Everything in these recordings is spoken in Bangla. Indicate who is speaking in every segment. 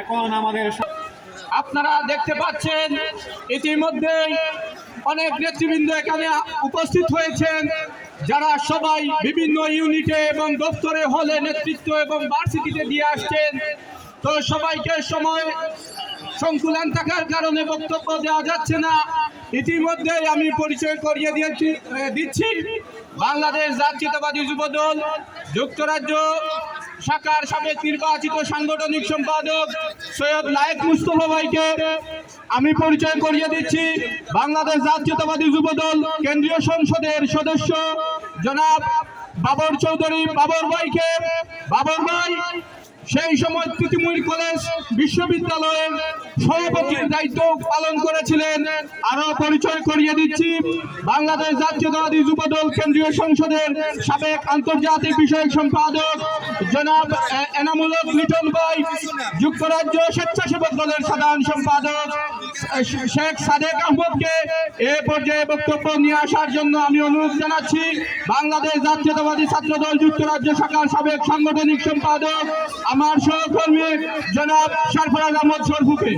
Speaker 1: এখন আমাদের
Speaker 2: আপনারা দেখতে পাচ্ছেন, ইতিমধ্যে অনেক নেতৃবৃন্দ এখানে উপস্থিত হয়েছেন, যারা সবাই বিভিন্ন ইউনিটে এবং দপ্তরে, হলে নেতৃত্ব এবং ভার্সিটিতে দিয়ে আসছেন। তো সবাইকে সময় সংকুলান থাকার কারণে বক্তব্য দেওয়া যাচ্ছে না। ইতিমধ্যে আমি পরিচয় করিয়ে দিয়েছি দিচ্ছি। বাংলাদেশ জাতীয়তাবাদী যুবদল, যুক্তরাজ্য শাখার সাবেক নির্বাচিত সাংগঠনিক সম্পাদক সৈয়দ নায়েক মুস্তফা ভাইকে আমি পরিচয় করিয়ে দিচ্ছি। বাংলাদেশ জাতীয়তাবাদী যুবদল কেন্দ্রীয় সংসদের সদস্য জনাব বাবর চৌধুরী বাবর ভাইকে। বাবর ভাই, সেই সময় তিতুমির কলেজ বিশ্ববিদ্যালয়ের সভাপতির দায়িত্ব পালন করেছিলেন। আরও পরিচয় করিয়ে দিচ্ছি। বাংলাদেশ জাতীয়তাবাদী যুবদল কেন্দ্রীয় সংসদের সাবেক আন্তর্জাতিক বিষয়ক সম্পাদক জনাব এনামুলক লিটন ভাই যুক্তরাজ্য স্বেচ্ছাসেবক দলের সাধারণ সম্পাদক শেখ সাদেক আহমদকে এ পর্যায়ে বক্তব্য নিয়ে আসার জন্য আমি অনুরোধ জানাচ্ছি। বাংলাদেশ জাতীয়তাবাদী ছাত্রদল যুক্তরাজ্য শাখার সাবেক সাংগঠনিক সম্পাদক আমার সহকর্মী জনাব সরফরাজ আহমদ সরফুকে।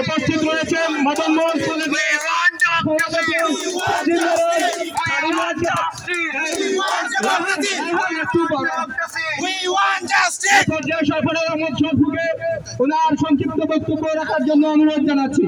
Speaker 2: উপস্থিত রয়েছেন মদন মোহন কলেজের
Speaker 3: We want justice.
Speaker 2: আহমদ সংক্ষিপ্ত বক্তব্য রাখার জন্য অনুরোধ জানাচ্ছি